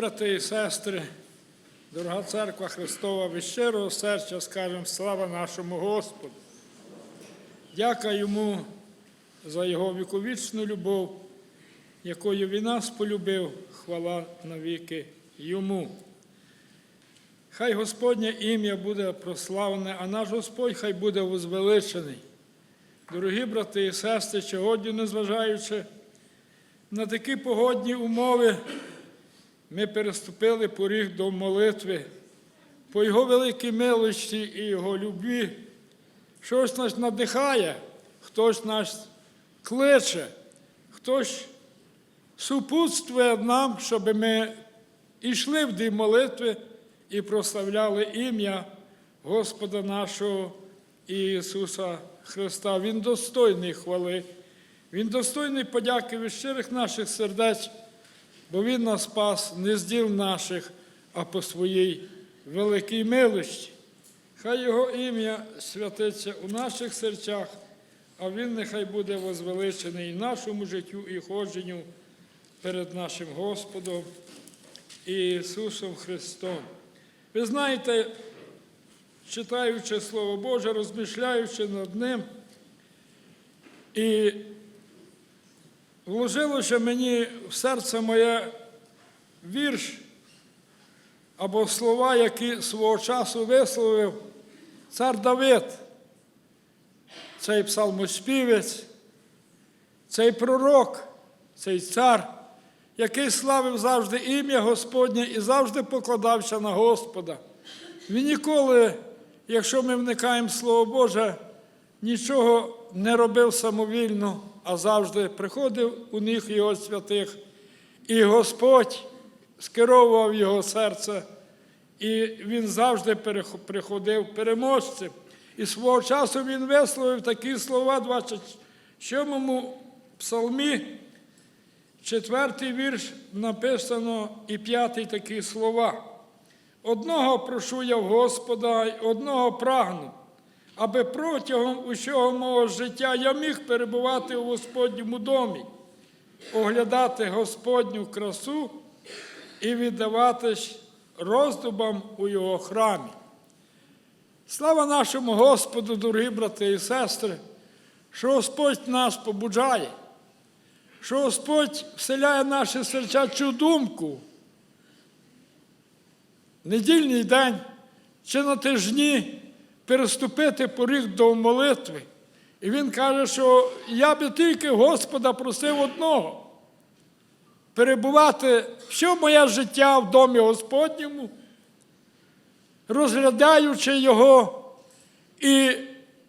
брати і сестри, дорога церква Христова, від щирого серця скажемо слава нашому Господу. Дяка йому за його віковічну любов, якою він нас полюбив, хвала навіки йому. Хай Господнє ім'я буде прославлене, а наш Господь хай буде возвеличений. Дорогі брати і сестри, сьогодні, незважаючи на такі погодні умови, ми переступили поріг до молитви по Його великій милості і Його любві. Щось нас надихає, хтось нас кличе, хтось супутствує нам, щоб ми йшли в дім молитви і прославляли ім'я Господа нашого Ісуса Христа. Він достойний хвали, Він достойний подяки від щирих наших сердець, бо Він нас спас не з діл наших, а по своїй великій милості. Хай Його ім'я святиться у наших серцях, а Він нехай буде возвеличений і нашому життю і ходженню перед нашим Господом Ісусом Христом. Ви знаєте, читаючи Слово Боже, розмишляючи над ним, і вложилося мені в серце моє вірш або слова, які свого часу висловив цар Давид, цей псалмоспівець, цей пророк, цей цар, який славив завжди ім'я Господнє і завжди покладався на Господа. Він ніколи, якщо ми вникаємо в Слово Боже, нічого не робив самовільно, а завжди приходив у них його святих. І Господь скеровував його серце, і він завжди приходив переможцем. І свого часу він висловив такі слова 27-му псалмі, четвертий вірш написано і п'ятий такі слова. Одного прошу я в Господа, одного прагну, аби протягом усього мого життя я міг перебувати у Господньому домі, оглядати Господню красу і віддаватись роздубам у Його храмі. Слава нашому Господу, дорогі брати і сестри, що Господь нас побуджає, що Господь вселяє в наші серця цю думку. Недільний день чи на тижні переступити поріг до молитви. І він каже, що я би тільки Господа просив одного перебувати все моє життя в домі Господньому, розглядаючи його і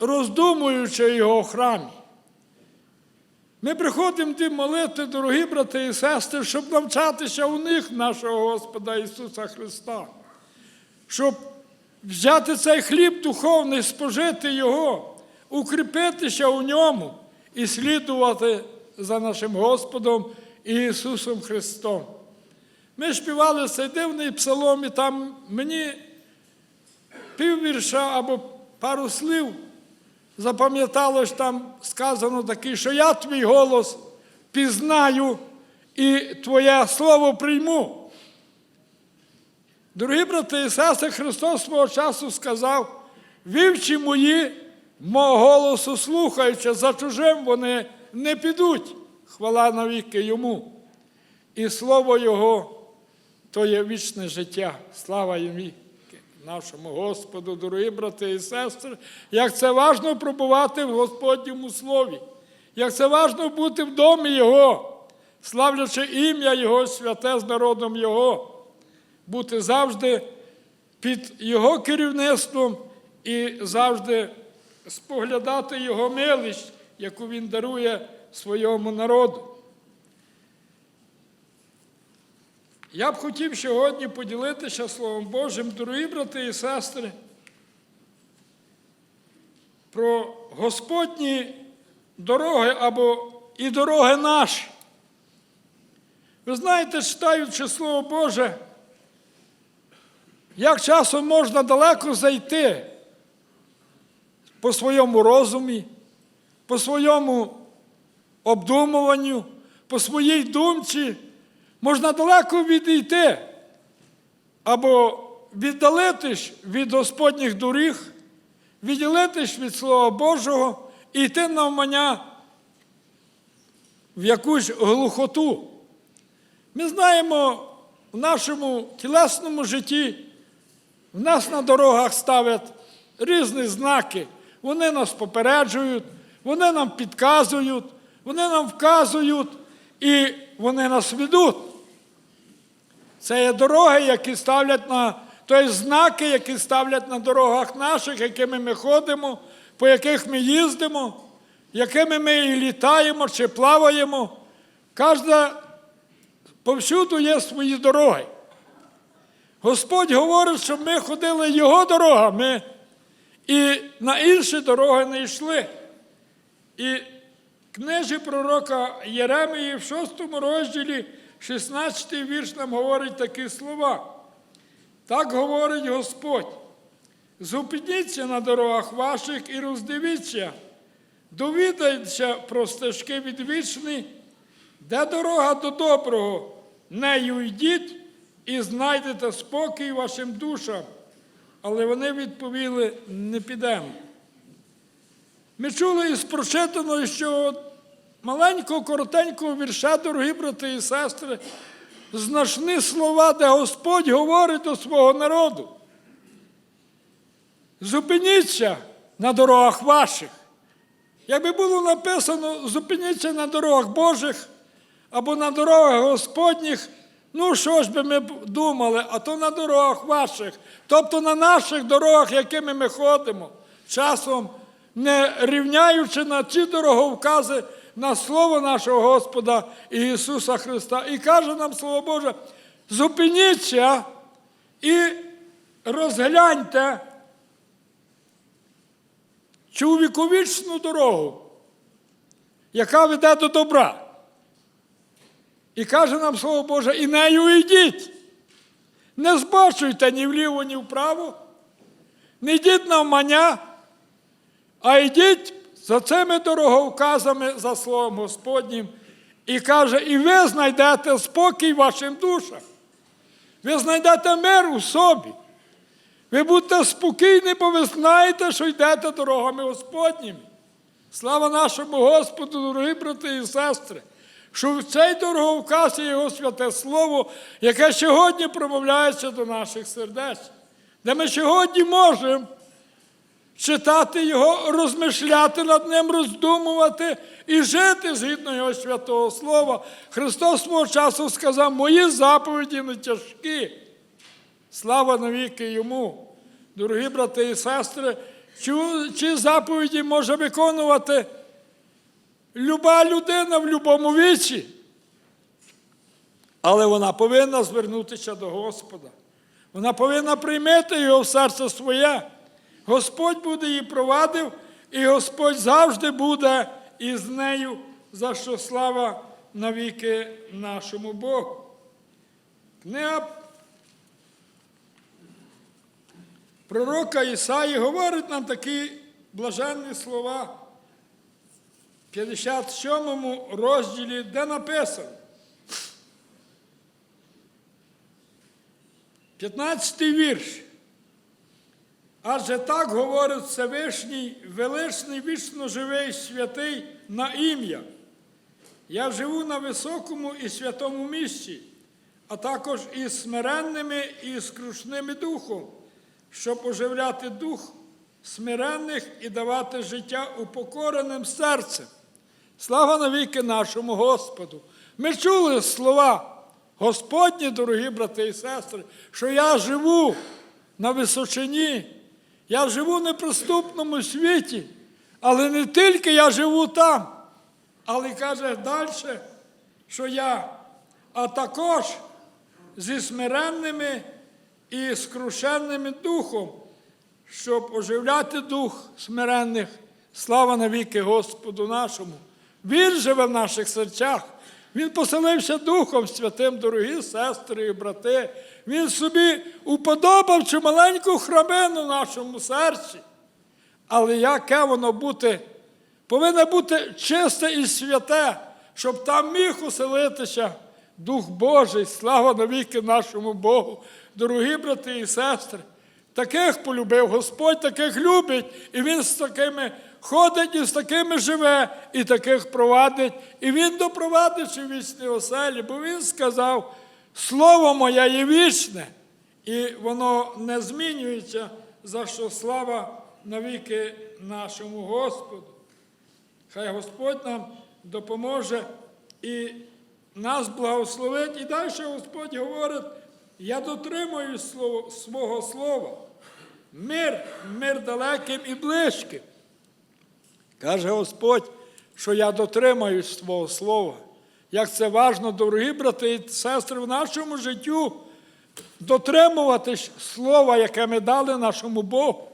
роздумуючи його в храмі. Ми приходимо ті молити, дорогі брати і сестри, щоб навчатися у них нашого Господа Ісуса Христа, щоб взяти цей хліб духовний, спожити Його, укріпитися у ньому і слідувати за нашим Господом Ісусом Христом. Ми співали цей дивний псалом, і там мені піввірша або пару слів запам'яталось там сказано таке, що я твій голос пізнаю і твоє слово прийму. Дорогі брати і сестри, Христос свого часу сказав, вівчі мої, мого голосу слухаючи, за чужим вони не підуть. Хвала навіки йому. І слово Його то є вічне життя. Слава йому, нашому Господу, дорогі брати і сестри, як це важно пробувати в Господньому слові, як це важно бути в домі Його, славлячи ім'я Його, святе з народом Його, бути завжди під Його керівництвом і завжди споглядати Його милість, яку Він дарує своєму народу. Я б хотів сьогодні поділитися Словом Божим, дорогі брати і сестри, про Господні дороги або і дороги наші. Ви знаєте, читаючи Слово Боже, як часом можна далеко зайти по своєму розумі, по своєму обдумуванню, по своїй думці, можна далеко відійти або віддалитись від Господніх доріг, відділитись від Слова Божого і йти навмання в якусь глухоту. Ми знаємо в нашому тілесному житті, в нас на дорогах ставлять різні знаки. Вони нас попереджують, вони нам підказують, вони нам вказують і вони нас ведуть. Це є дороги, які ставлять на тобто знаки, які ставлять на дорогах наших, якими ми ходимо, по яких ми їздимо, якими ми і літаємо чи плаваємо. Кожна повсюду є свої дороги. Господь говорить, щоб ми ходили Його дорогами і на інші дороги не йшли. І книжі пророка Єремії в 6 розділі, 16 вірш нам говорить такі слова. Так говорить Господь. Зупиніться на дорогах ваших і роздивіться, довідайтеся про стежки відвічні, де дорога до доброго, нею йдіть і знайдете спокій вашим душам. Але вони відповіли: не підемо. Ми чули із прочитаного, що маленького, коротенького вірша, дорогі брати і сестри, значні слова, де Господь говорить до свого народу. Зупиніться на дорогах ваших. Якби було написано, зупиніться на дорогах Божих або на дорогах Господніх, ну що ж би ми думали, а то на дорогах ваших, тобто на наших дорогах, якими ми ходимо, часом не рівняючи на ті дороговкази на Слово нашого Господа Ісуса Христа. І каже нам Слово Боже, зупиніться і розгляньте цю віковічну дорогу, яка веде до добра. І каже нам Слово Боже, і нею йдіть. Не збачуйте ні вліво, ні вправо, не йдіть навмання, а йдіть за цими дороговказами, за Словом Господнім. І каже, і ви знайдете спокій вашим душам. Ви знайдете мир у собі. Ви будете спокійні, бо ви знаєте, що йдете дорогами Господніми. Слава нашому Господу, дорогі брати і сестри, що в цей дороговказ є Його святе Слово, яке сьогодні промовляється до наших сердець, де ми сьогодні можемо читати його, розмишляти над ним, роздумувати і жити згідно Його святого Слова. Христос свого часу сказав, мої заповіді не тяжкі. Слава навіки йому. Дорогі брати і сестри, ці заповіді може виконувати люба людина в будь-якому віці. Але вона повинна звернутися до Господа. Вона повинна приймати його в серце своє. Господь буде її провадив, і Господь завжди буде із нею, за що слава навіки нашому Богу. Книга пророка Ісаї говорить нам такі блаженні слова 57 розділі, де написано. 15 вірш. Адже так говорить Всевишній, величний, вічно живий, святий на ім'я. Я живу на високому і святому місці, а також із смиренними і скрушними духом, щоб оживляти дух смиренних і давати життя упокореним серцем. Слава навіки нашому Господу! Ми чули слова Господні, дорогі брати і сестри, що я живу на височині, я живу в неприступному світі, але не тільки я живу там, але каже далі, що я, а також зі смиренними і скрушенними духом, щоб оживляти дух смиренних. Слава навіки Господу нашому. Він живе в наших серцях. Він поселився Духом Святим, дорогі сестри і брати. Він собі уподобав цю маленьку храмину в нашому серці. Але яке воно бути? Повинно бути чисте і святе, щоб там міг оселитися Дух Божий, слава навіки нашому Богу. дорогі брати і сестри. Таких полюбив Господь, таких любить, і Він з такими ходить, і з такими живе, і таких провадить. І Він допровадить у вічні оселі, бо Він сказав, Слово моє є вічне, і воно не змінюється, за що слава навіки нашому Господу. Хай Господь нам допоможе і нас благословить. І далі Господь говорить, я дотримую свого слова. Мир, мир далеким і близьким. Каже Господь, що я дотримаюсь свого слова. Як це важно, дорогі брати і сестри, в нашому життю дотримуватись слова, яке ми дали нашому Богу.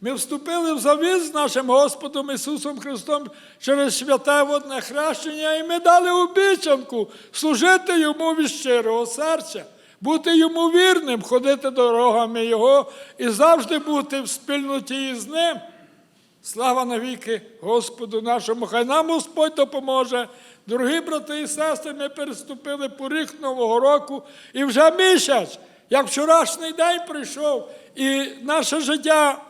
Ми вступили в завіт з нашим Господом Ісусом Христом через святе водне хрещення, і ми дали обіцянку служити Йому від щирого серця, бути Йому вірним, ходити дорогами Його і завжди бути в спільноті із Ним. Слава навіки Господу нашому! Хай нам Господь допоможе. Дорогі брати і сестри, ми переступили поріг Нового року і вже місяць, як вчорашній день прийшов, і наше життя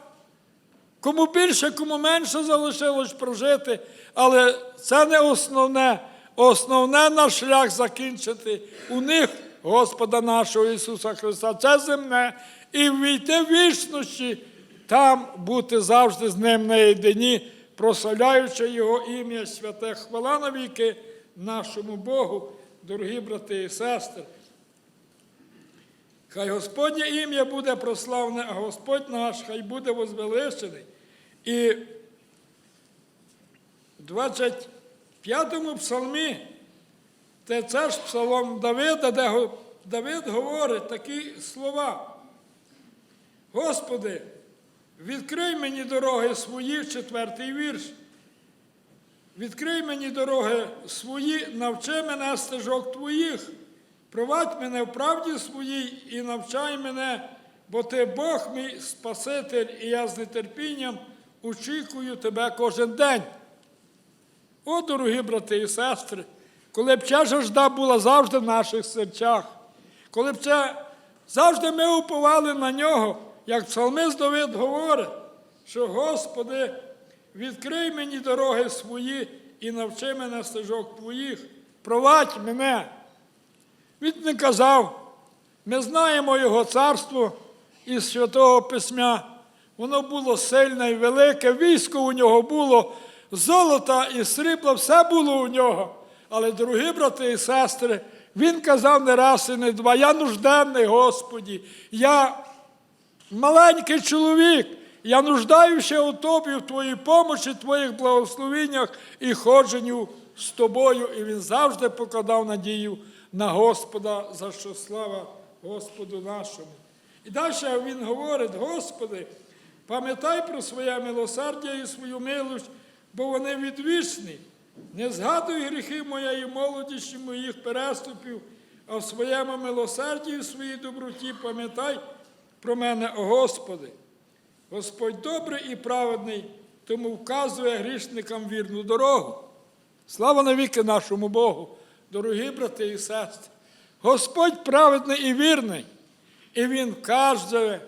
Кому більше, кому менше залишилось прожити, але це не основне. Основне наш шлях закінчити у них Господа нашого Ісуса Христа. Це земне. І війти в вічності, там бути завжди з ним наєдині, прославляючи Його ім'я святе. Хвала навіки нашому Богу, дорогі брати і сестри. Хай Господнє ім'я буде прославне, а Господь наш хай буде возвеличений. І в 25-му псалмі, це, це ж псалом Давида, де Давид говорить такі слова. Господи, відкрий мені дороги свої, четвертий вірш. Відкрий мені дороги свої, навчи мене стежок твоїх, провадь мене в правді своїй і навчай мене, бо ти Бог мій Спаситель, і я з нетерпінням очікую тебе кожен день. О, дорогі брати і сестри, коли б ця жажда була завжди в наших серцях, коли б це завжди ми уповали на нього, як псалмист Давид говорить, що Господи, відкрий мені дороги свої і навчи мене стежок твоїх, провадь мене. Він не казав, ми знаємо Його царство із Святого Письма. Воно було сильне і велике, військо у нього було, золота і срібла, все було у нього. Але, дорогі брати і сестри, він казав не раз і не два, я нужденний, Господі, я маленький чоловік, я нуждаюся у тобі, в твоїй помочі, твоїх благословеннях і ходженню з тобою. І він завжди покладав надію на Господа, за що слава Господу нашому. І далі він говорить, Господи, пам'ятай про своє милосердя і свою милость, бо вони відвічні. Не згадуй гріхи моєї молодості, моїх переступів, а в своєму милосерді і в своїй доброті пам'ятай про мене, о Господи. Господь добрий і праведний, тому вказує грішникам вірну дорогу. Слава навіки нашому Богу, дорогі брати і сестри. Господь праведний і вірний, і Він вказує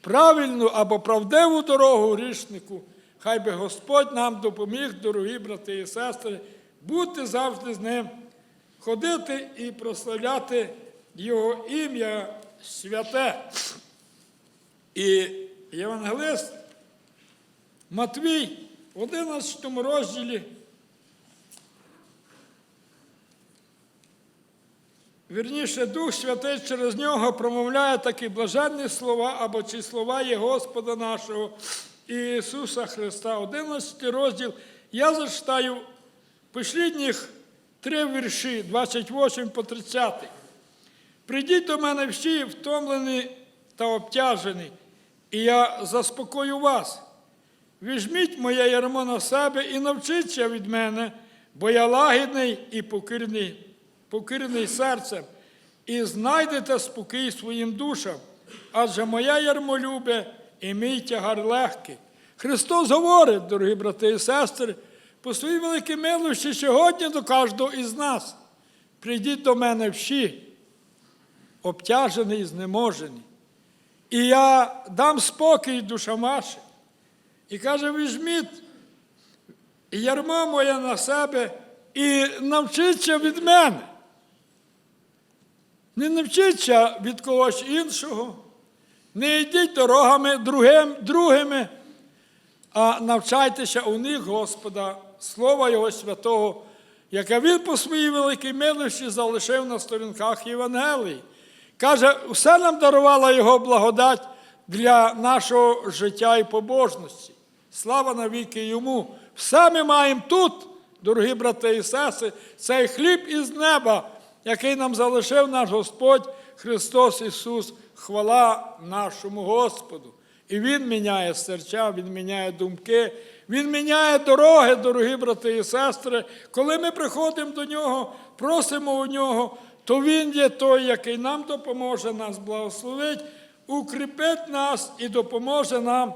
правильну або правдиву дорогу грішнику. Хай би Господь нам допоміг, дорогі брати і сестри, бути завжди з ним, ходити і прославляти Його ім'я святе. І євангелист Матвій в 11 розділі. Вірніше, Дух Святий через нього промовляє такі блаженні слова або ці слова є Господа нашого Ісуса Христа. 11 розділ. Я зачитаю послідніх три вірші, 28 по 30. Прийдіть до мене всі втомлені та обтяжені, і я заспокою вас. Візьміть моє ярмо на себе і навчіться від мене, бо я лагідний і покірний, покірний серцем, і знайдете спокій своїм душам, адже моя ярмо любе і мій тягар легкий. Христос говорить, дорогі брати і сестри, по своїй великій милості сьогодні до кожного із нас. Прийдіть до мене всі. обтяжений і знеможений. І я дам спокій душам вашим. І каже, візьміть ярмо моє на себе і навчіться від мене. Не навчіться від когось іншого, не йдіть дорогами другим, другими, а навчайтеся у них Господа, Слова Його Святого, яке Він по своїй великій милості залишив на сторінках Євангелії. Каже, все нам дарувала Його благодать для нашого життя і побожності. Слава навіки йому. Все ми маємо тут, дорогі брати і сестри, цей хліб із неба, який нам залишив наш Господь Христос Ісус. Хвала нашому Господу. І Він міняє серця, Він міняє думки, Він міняє дороги, дорогі брати і сестри. Коли ми приходимо до Нього, просимо у Нього, то Він є той, який нам допоможе, нас благословить, укріпить нас і допоможе нам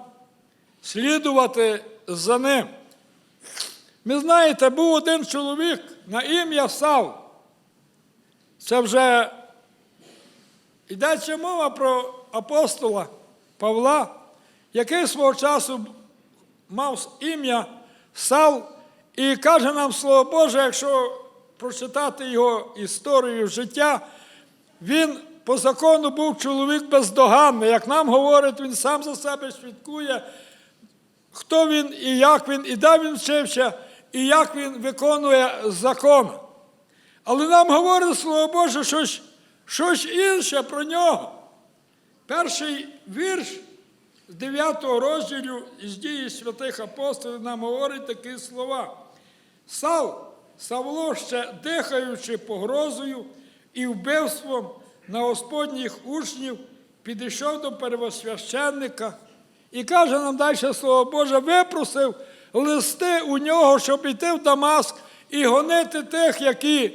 слідувати за ним. Ви знаєте, був один чоловік на ім'я Сав. Це вже йдеться мова про апостола Павла, який свого часу мав ім'я Сав, і каже нам Слово Боже, якщо прочитати його історію життя, він по закону був чоловік бездоганний. Як нам говорить, він сам за себе свідкує, хто він і як він, і де він вчився, і як він виконує закон. Але нам говорить Слово Боже щось, щось інше про нього. Перший вірш з 9 розділу із дії святих апостолів нам говорить такі слова. Сав, Савло ще дихаючи погрозою і вбивством на Господніх учнів, підійшов до первосвященника і каже нам далі Слово Боже, випросив листи у нього, щоб йти в Дамаск і гонити тих, які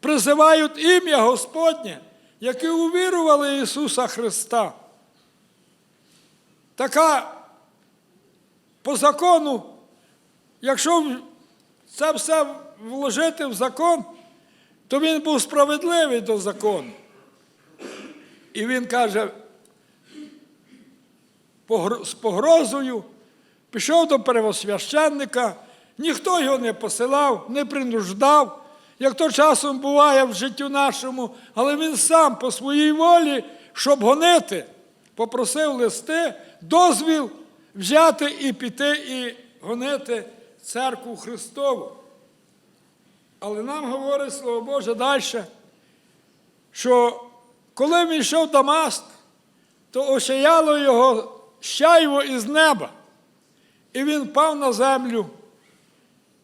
призивають ім'я Господнє, які увірували Ісуса Христа. Така по закону, якщо це все вложити в закон, то він був справедливий до закону. І він каже, з погрозою пішов до первосвященника, ніхто його не посилав, не принуждав, як то часом буває в життю нашому, але він сам по своїй волі, щоб гонити, попросив листи, дозвіл взяти і піти і гонити церкву Христову. Але нам говорить Слово Боже далі, що коли він йшов Дамаск, то осяяло його щайво із неба. І він впав на землю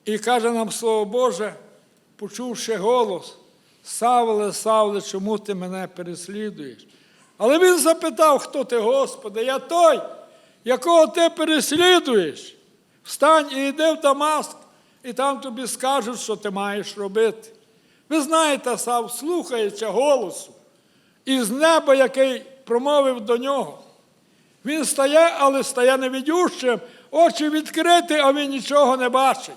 і каже нам Слово Боже, почувши голос, Савле, Савле, чому ти мене переслідуєш? Але він запитав, хто ти, Господи, я той, якого ти переслідуєш. Встань і йди в Дамаск, і там тобі скажуть, що ти маєш робити. Ви знаєте, Сав, слухаючи голосу із неба, який промовив до нього. Він стає, але стає невідющим, очі відкриті, а він нічого не бачить.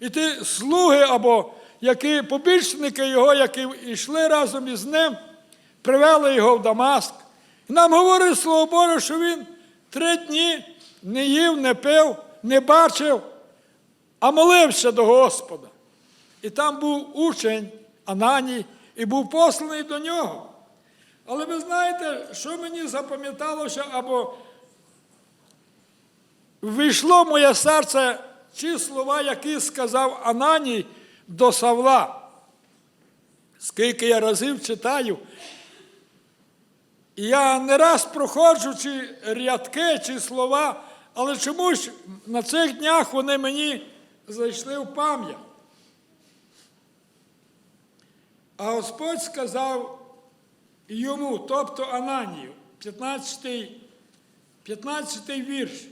І ті слуги або які побічники його, які йшли разом із ним, привели його в Дамаск. І нам говорить Слово Боже, що він три дні не їв, не пив, не бачив, а молився до Господа. І там був учень Ананій і був посланий до нього. Але ви знаєте, що мені запам'яталося, або вийшло в моє серце ті слова, які сказав Ананій до Савла. Скільки я разів читаю, я не раз проходжу ці рядки чи слова, але чомусь на цих днях вони мені зайшли в пам'ять. А Господь сказав йому, тобто Ананію, 15, 15 вірш.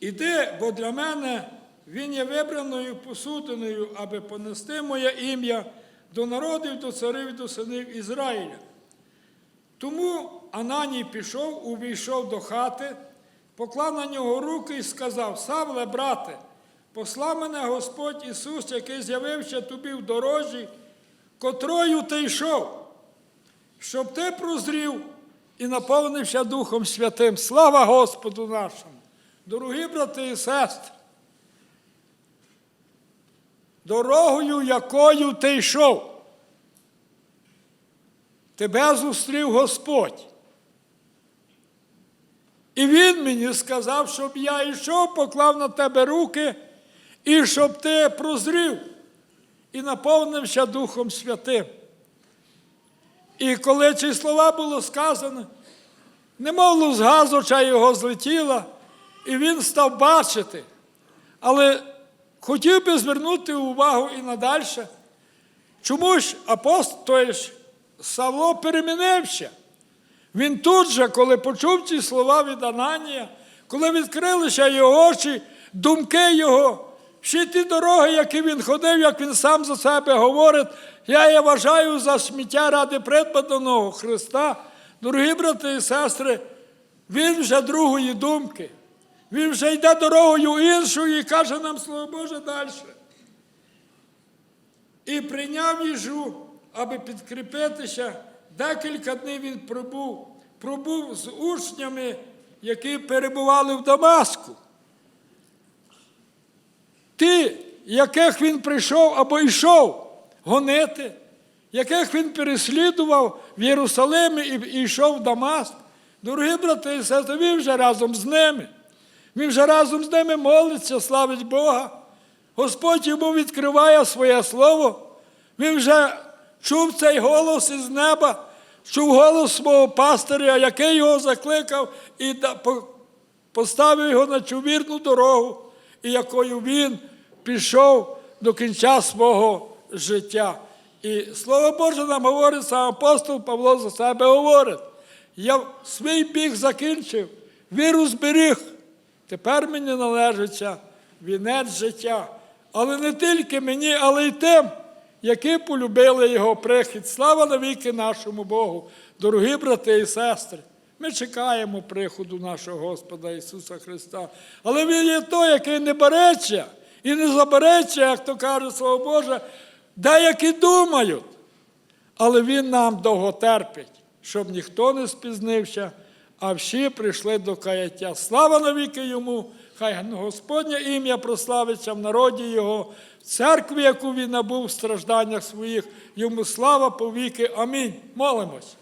Іди, бо для мене він є вибраною посудиною, аби понести моє ім'я до народів, до царів до синів Ізраїля. Тому Ананій пішов, увійшов до хати, поклав на нього руки і сказав: Савле, брате, посла мене Господь Ісус, який з'явився тобі в дорожі, котрою ти йшов, щоб ти прозрів і наповнився Духом Святим. Слава Господу нашому! Дорогі брати і сестри! Дорогою, якою ти йшов, тебе зустрів Господь. І він мені сказав, щоб я йшов, поклав на тебе руки, і щоб ти прозрів і наповнився Духом Святим. І коли ці слова було сказано, немов з очей його злетіла, і він став бачити. Але хотів би звернути увагу і надальше. Чому ж апостол той ж Савло перемінився? Він тут же, коли почув ці слова від Ананія, коли відкрилися його очі, думки його, всі ті дороги, які він ходив, як він сам за себе говорить, я її вважаю за сміття ради придбаного Христа. Дорогі брати і сестри, він вже другої думки. Він вже йде дорогою іншою і каже нам Слово Боже далі. І прийняв їжу, аби підкріпитися. Декілька днів він пробув, пробув з учнями, які перебували в Дамаску. Ті, яких він прийшов або йшов гонити, яких він переслідував в Єрусалимі і йшов в Дамаск. Дорогі брати і сестри, він вже разом з ними. Він вже разом з ними молиться, славить Бога. Господь йому відкриває своє слово. Він вже чув цей голос із неба, чув голос свого пастиря, який його закликав і поставив його на цю вірну дорогу, і якою він пішов до кінця свого життя. І слово Боже нам говорить, сам апостол Павло за себе говорить. Я свій біг закінчив, віру зберіг. Тепер мені належиться вінець життя. Але не тільки мені, але й тим, які полюбили його прихід. Слава навіки нашому Богу, дорогі брати і сестри. Ми чекаємо приходу нашого Господа Ісуса Христа. Але Він є той, який не береться і не забереться, як то каже Слово Боже, деякі думають. Але Він нам довго терпить, щоб ніхто не спізнився, а всі прийшли до каяття. Слава навіки йому! Хай Господнє ім'я прославиться в народі Його, церкві, яку він набув в стражданнях своїх. Йому слава повіки. Амінь. Молимось.